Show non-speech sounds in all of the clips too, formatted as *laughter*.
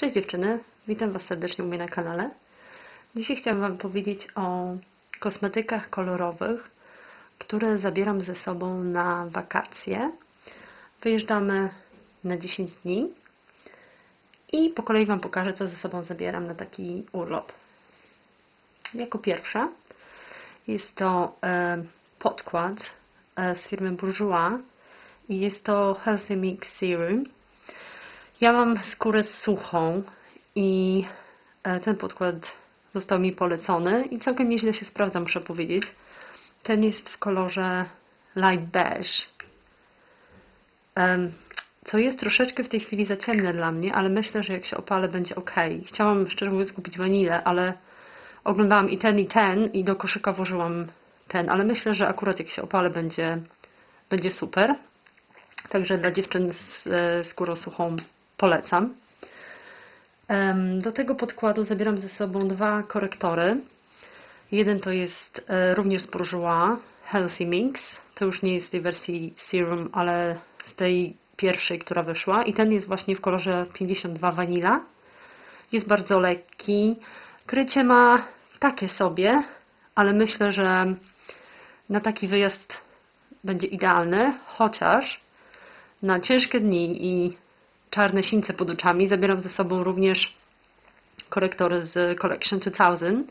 Cześć dziewczyny, witam Was serdecznie u mnie na kanale. Dzisiaj chciałam Wam powiedzieć o kosmetykach kolorowych, które zabieram ze sobą na wakacje. Wyjeżdżamy na 10 dni i po kolei Wam pokażę, co ze sobą zabieram na taki urlop. Jako pierwsza jest to e, podkład e, z firmy Bourjois i jest to Healthy Mix Serum. Ja mam skórę suchą i e, ten podkład został mi polecony i całkiem nieźle się sprawdza, muszę powiedzieć. Ten jest w kolorze light beige. Co jest troszeczkę w tej chwili za ciemne dla mnie, ale myślę, że jak się opalę będzie ok. Chciałam szczerze mówiąc kupić wanilę, ale oglądałam i ten i ten i do koszyka włożyłam ten, ale myślę, że akurat jak się opalę będzie, będzie super. Także dla dziewczyn z e, skórą suchą polecam. Do tego podkładu zabieram ze sobą dwa korektory. Jeden to jest e, również z Bourjois Healthy Mix. To już nie jest z tej wersji Serum, ale z tej pierwszej, która wyszła. I ten jest właśnie w kolorze 52 Vanilla. Jest bardzo lekki. Krycie ma takie sobie, ale myślę, że na taki wyjazd będzie idealny, chociaż na ciężkie dni i czarne sińce pod oczami zabieram ze sobą również korektory z Collection 2000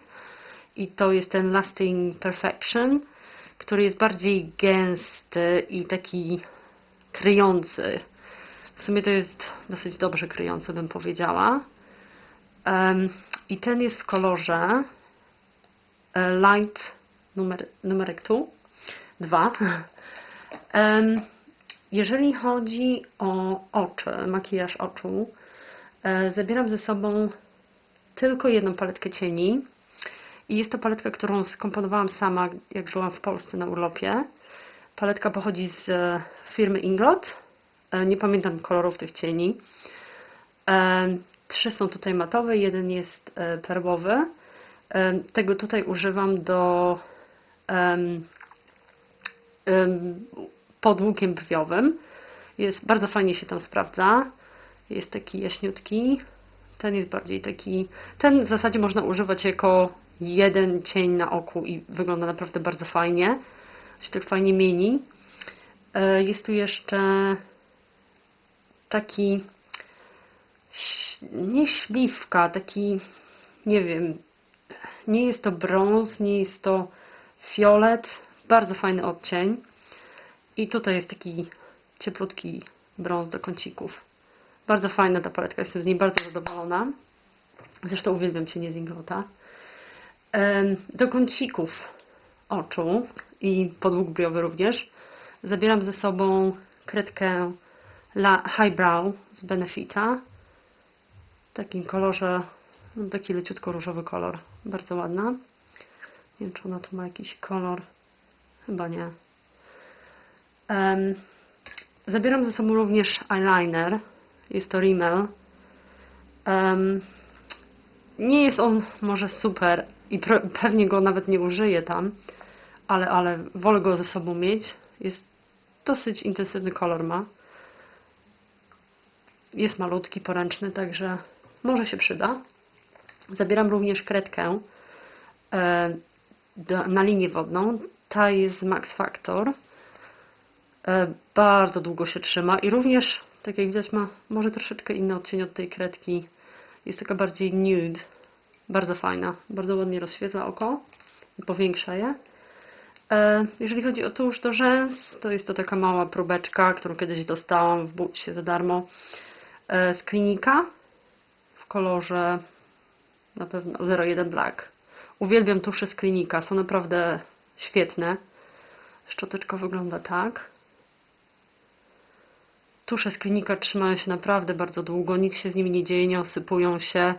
i to jest ten Lasting Perfection, który jest bardziej gęsty i taki kryjący. W sumie to jest dosyć dobrze kryjący, bym powiedziała. Em, I ten jest w kolorze e, Light numer, numerek tu, 2. *laughs* Em, jeżeli chodzi o oczy, makijaż oczu, e, zabieram ze sobą tylko jedną paletkę cieni. I jest to paletka, którą skomponowałam sama, jak byłam w Polsce na urlopie. Paletka pochodzi z firmy Inglot. E, Nie pamiętam kolorów tych cieni. E, Trzy są tutaj matowe, jeden jest perłowy. Tego tutaj używam do pod łukiem brwiowym. Jest bardzo fajnie się tam sprawdza. Jest taki jaśniutki. Ten jest bardziej taki. Ten w zasadzie można używać jako jeden cień na oku i wygląda naprawdę bardzo fajnie. Się tak fajnie mieni. E, Jest tu jeszcze taki nie śliwka, taki nie wiem, nie jest to brąz, nie jest to fiolet, bardzo fajny odcień. I tutaj jest taki cieplutki brąz do kącików. Bardzo fajna ta paletka, jestem z niej bardzo zadowolona. Zresztą uwielbiam cienie z Inglota. Em, Do kącików oczu i podłóg briowy również zabieram ze sobą kredkę Highbrow z Benefita. W takim kolorze, no taki leciutko różowy kolor. Bardzo ładna. Nie wiem, czy ona tu ma jakiś kolor. Chyba nie. Em, zabieram ze sobą również eyeliner. Jest to Rimmel. Em, nie jest on może super i pewnie go nawet nie użyję tam, ale, ale wolę go ze sobą mieć. Jest dosyć intensywny kolor ma. Jest malutki, poręczny, także może się przyda. Zabieram również kredkę e, do, na linię wodną. Ta jest z Max Factor. E, bardzo długo się trzyma i również, tak jak widać, ma może troszeczkę inny odcień od tej kredki. Jest taka bardziej nude. Bardzo fajna. Bardzo ładnie rozświetla oko i powiększa je. E, Jeżeli chodzi o tusz do rzęs, to jest to taka mała próbeczka, którą kiedyś dostałam w butsie za darmo e, z klinika w kolorze na pewno 01 Black. Uwielbiam tusze z klinika, są naprawdę świetne. Szczoteczka wygląda tak. Tusze z klinika trzymają się naprawdę bardzo długo, nic się z nimi nie dzieje, nie osypują się.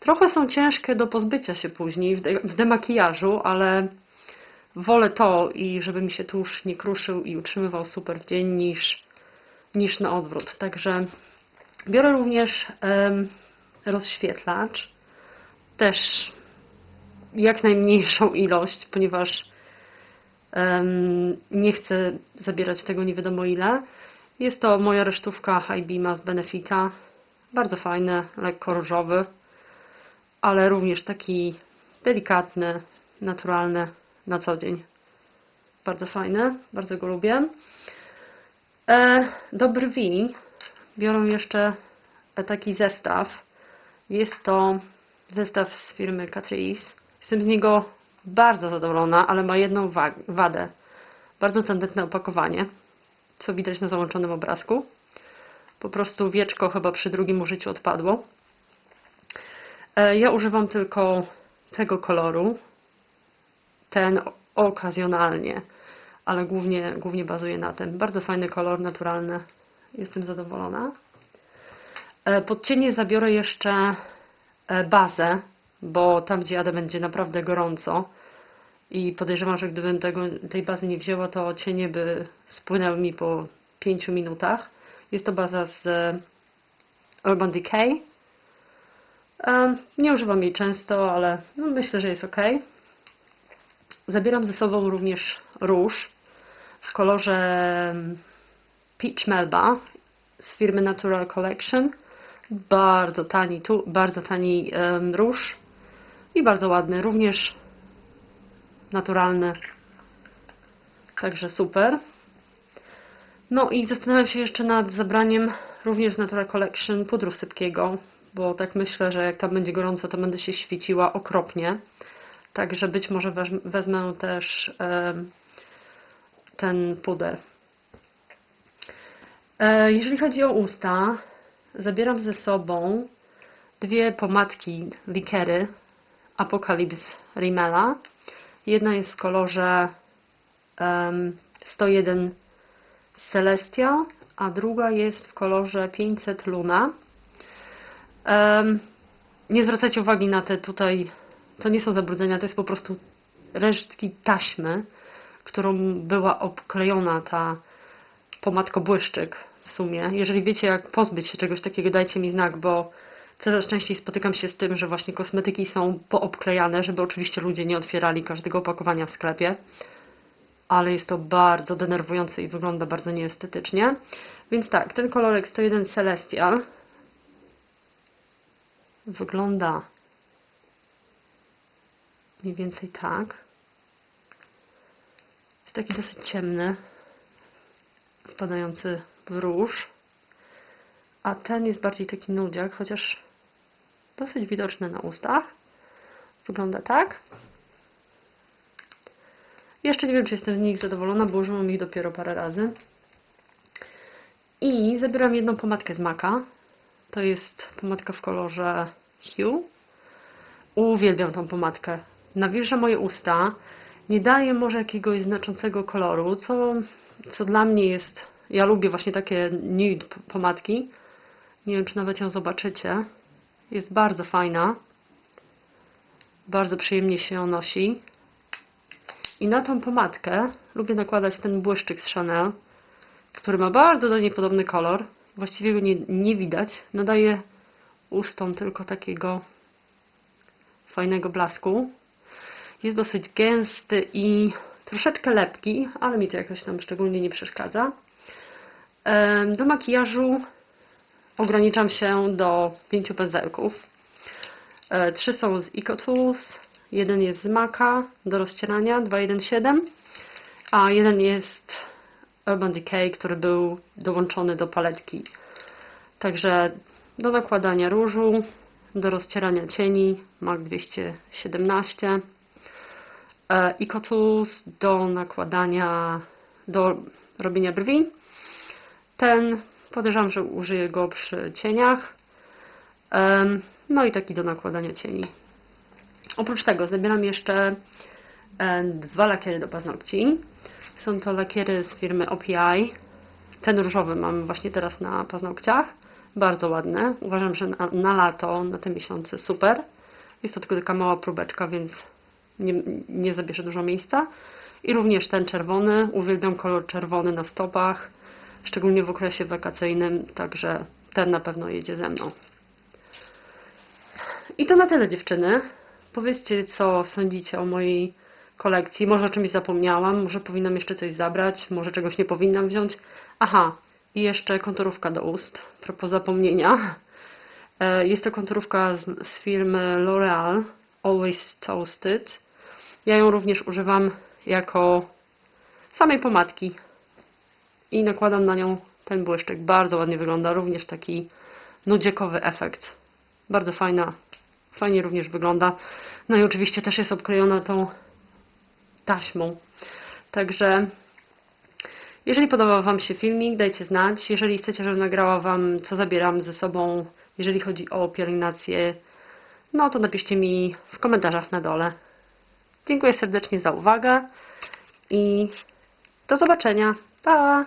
Trochę są ciężkie do pozbycia się później w, de w demakijażu, ale wolę to i żeby mi się tusz nie kruszył i utrzymywał super w dzień niż, niż na odwrót. Także biorę również rozświetlacz. Też jak najmniejszą *laughs* ilość, ponieważ nie chcę zabierać tego nie wiadomo ile. Jest to moja resztówka High Beama z Benefita. Bardzo fajny, lekko różowy, ale również taki delikatny, naturalny na co dzień. Bardzo fajny, bardzo go lubię. E, do brwi biorę jeszcze taki zestaw. Jest to zestaw z firmy Catrice. Jestem z niego bardzo zadowolona, ale ma jedną wa- wadę. Bardzo tandetne opakowanie, co widać na załączonym obrazku. Po prostu wieczko chyba przy drugim użyciu odpadło. E, Ja używam tylko tego koloru. Ten okazjonalnie, ale głównie, głównie bazuję na tym. Bardzo fajny kolor, naturalny. Jestem zadowolona. E, Pod cienie zabiorę jeszcze e, bazę, bo tam gdzie jadę będzie naprawdę gorąco i podejrzewam, że gdybym tego, tej bazy nie wzięła, to cienie by spłynęły mi po 5 minutach. Jest to baza z e, Urban Decay. E, Nie używam jej często, ale no myślę, że jest ok. Zabieram ze sobą również róż w kolorze mm, Peach Melba z firmy Natural Collection. Bardzo tani, tu, bardzo tani em, róż i bardzo ładny, również naturalny. Także super. No i zastanawiam się jeszcze nad zabraniem również z Natural Collection pudru sypkiego, bo tak myślę, że jak tam będzie gorąco, to będę się świeciła okropnie. Także być może wezmę też ten puder. E, Jeżeli chodzi o usta, zabieram ze sobą dwie pomadki likery Apocalypse Rimmela. Jedna jest w kolorze em, 101 Celestia, a druga jest w kolorze 500 Luna. Nie zwracajcie uwagi na te tutaj, to nie są zabrudzenia, to jest po prostu resztki taśmy, którą była obklejona ta pomadko błyszczyk w sumie. Jeżeli wiecie, jak pozbyć się czegoś takiego, dajcie mi znak, bo coraz częściej spotykam się z tym, że właśnie kosmetyki są poobklejane, żeby oczywiście ludzie nie otwierali każdego opakowania w sklepie. Ale jest to bardzo denerwujące i wygląda bardzo nieestetycznie. Więc tak, ten kolorek 101 Celestial wygląda mniej więcej tak. Jest taki dosyć ciemny, wpadający w róż. A ten jest bardziej taki nudziak, chociaż dosyć widoczny na ustach. Wygląda tak. Jeszcze nie wiem, czy jestem z nich zadowolona, bo użyłam ich dopiero parę razy. I zabieram jedną pomadkę z Maka. To jest pomadka w kolorze Hue. Uwielbiam tą pomadkę. Nawilża moje usta. Nie daje może jakiegoś znaczącego koloru, co, co dla mnie jest... Ja lubię właśnie takie nude pomadki. Nie wiem, czy nawet ją zobaczycie. Jest bardzo fajna. Bardzo przyjemnie się nosi. I na tą pomadkę lubię nakładać ten błyszczyk z Chanel, który ma bardzo do niej podobny kolor. Właściwie go nie, nie widać. Nadaje ustom tylko takiego fajnego blasku. Jest dosyć gęsty i troszeczkę lepki, ale mi to jakoś tam szczególnie nie przeszkadza. Do makijażu ograniczam się do pięciu pędzelków. E, Trzy są z EcoTools, jeden jest z Maca do rozcierania 217, a jeden jest Urban Decay, który był dołączony do paletki. Także do nakładania różu, do rozcierania cieni MAC 217, e, EcoTools do nakładania, do robienia brwi. Ten podejrzewam, że użyję go przy cieniach. No i taki do nakładania cieni. Oprócz tego zabieram jeszcze e, dwa lakiery do paznokci. Są to lakiery z firmy OPI. Ten różowy mam właśnie teraz na paznokciach. Bardzo ładne. Uważam, że na, na lato, na te miesiące super. Jest to tylko taka mała próbeczka, więc nie, nie zabierze dużo miejsca. I również ten czerwony. Uwielbiam kolor czerwony na stopach, szczególnie w okresie wakacyjnym, także ten na pewno jedzie ze mną. I to na tyle dziewczyny. Powiedzcie, co sądzicie o mojej kolekcji. Może o czymś zapomniałam, może powinnam jeszcze coś zabrać, może czegoś nie powinnam wziąć. Aha, i jeszcze konturówka do ust, propos zapomnienia. E, Jest to konturówka z, z firmy L'Oreal, Always Toasted. Ja ją również używam jako samej pomadki i nakładam na nią ten błyszczyk. Bardzo ładnie wygląda, również taki nudziekowy efekt. Bardzo fajna, fajnie również wygląda. No i oczywiście też jest obklejona tą taśmą. Także jeżeli podobał Wam się filmik, dajcie znać. Jeżeli chcecie, żebym nagrała Wam, co zabieram ze sobą, jeżeli chodzi o pielęgnację, no to napiszcie mi w komentarzach na dole. Dziękuję serdecznie za uwagę i do zobaczenia. Bye.